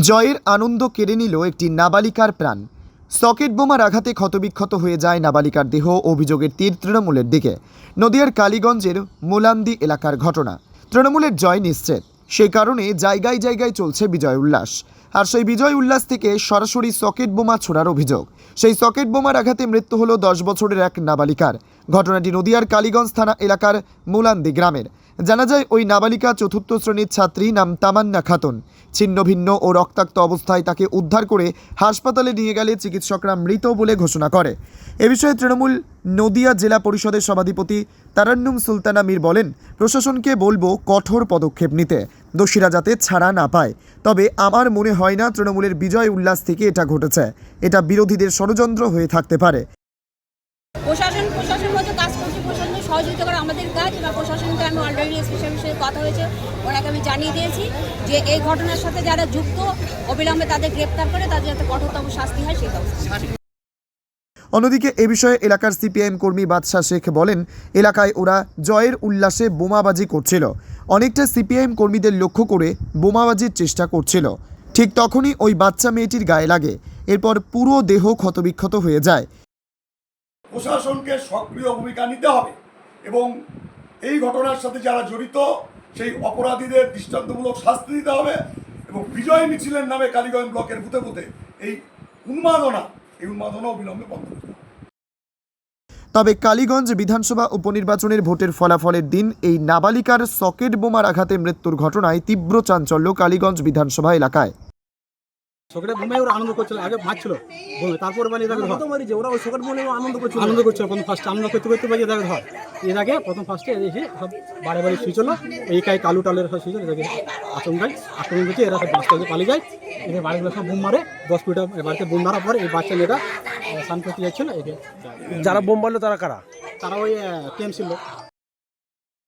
জয়ের আনন্দ কেড়ে নিল একটি নাবালিকার প্রাণ। সকেট বোমার আঘাতে ক্ষতবিক্ষত হয়ে যায় নাবালিকার দেহ, অভিযোগের তীর তৃণমূলের দিকে। নদিয়ার কালীগঞ্জের মোলান্দি এলাকার ঘটনা। তৃণমূলের জয় নিশ্চিত। সেই কারণে জায়গায় জায়গায় চলছে বিজয় উল্লাস। আর সেই বিজয় উল্লাস থেকে সরাসরি সকেট বোমা ছোড়ার অভিযোগ। সেই সকেট বোমার আঘাতে মৃত্যু হলো দশ বছরের এক নাবালিকার। ঘটনাটি নদিয়ার কালীগঞ্জ থানা এলাকার মোলান্দি গ্রামের। জানা যায়, ওই নাবালিকা চতুর্থ শ্রেণির ছাত্রী নাম তামান্না খাতুন। ছিন্ন ভিন্ন ও রক্তাক্ত অবস্থায় তাকে উদ্ধার করে হাসপাতালে নিয়ে গেলে চিকিৎসকরা মৃত বলে ঘোষণা করে। এ বিষয়ে তৃণমূল নদিয়া জেলা পরিষদের সভাধিপতি তারান্নুম সুলতানা মীর বলেন, প্রশাসনকে বলব কঠোর পদক্ষেপ নিতে, দোষীরা যাতে ছাড়া না পায়। তবে আমার মনে হয় না তৃণমূলের বিজয় উল্লাস থেকে এটা ঘটেছে। এটা বিরোধীদের ষড়যন্ত্র হয়ে থাকতে পারে। প্রশাসন প্রশাসন মতো কাজ করছে, প্রশাসন সহযোগিতা করে আমাদের কাজ। বা প্রশাসনকে আমি অলরেডি স্পেশাল বিষয়ে কথা হয়েছে, ওনাকে আমি জানিয়ে দিয়েছি যে এই ঘটনার সাথে যারা যুক্ত, অবিলম্বে তাদের গ্রেপ্তার করে তাদের যাতে কঠোরতম শাস্তি হয়, সেই অন্যদিকে এ বিষয়ে এলাকার সিপিআইএম কর্মী বাদশাহ শেখ বলেন, এলাকায় ওরা জয়ের উল্লাসে বোমাবাজি করছিল। অনেকটা সিপিআইএম কর্মীদের লক্ষ্য করে বোমাবাজির চেষ্টা করছিল। ঠিক তখনই ওই বাচ্চা মেয়েটির গায়ে লাগে। এরপর পুরো দেহ ক্ষতবিক্ষত হয়ে যায়। প্রশাসনকে সক্রিয় ভূমিকা নিতে হবে এবং এই ঘটনার সাথে যারা জড়িত, সেই অপরাধীদের দৃষ্টান্তমূলক শাস্তি দিতে হবে এবং বিজয় মিছিলের নামে কালীগঞ্জ ব্লকের বুথে বুথে এই উন্মাদনা এই উন্মাদনা অবিলম্বে বন্ধ করতে তবে কালীগঞ্জ বিধানসভা উপনির্বাচনের ভোটের ফলাফলের দিন এই নাবালিকার সকেট বোমার আঘাতে মৃত্যুর ঘটনায় তীব্র চাঞ্চল্য কালীগঞ্জ বিধানসভা এলাকায়। সকেটে বোমে ওরা আনন্দ করছিল আগে মারছিল বোমে তারপরে বলে এটাকে ধর। মারিছে ওরা ওই সকেট বলে আনন্দ করছিল। আনন্দ করছিল প্রথম ফার্স্টে আনন্দ করতে করতে বলে এটাকে ধর। এটাকে প্রথম ফার্স্টে এসে সব বাড়ি বাড়ি শুয়ে চলো এই কাই কালু টালের সব শুয়ে চলো এটাকে আচমকায় আক্রমণ করছে এরা সব বাচ্চা পালিয়ে যায়। এদের বাড়িগুলো সব বোম মারে দশ ফুটা বাড়িতে বোম মারার পর এই বাচ্চা মেয়েটা স্নান করতে যাচ্ছিল একে যারা বোম মারলো তারা কারা? তারা ওই ক্যাম্প ছিল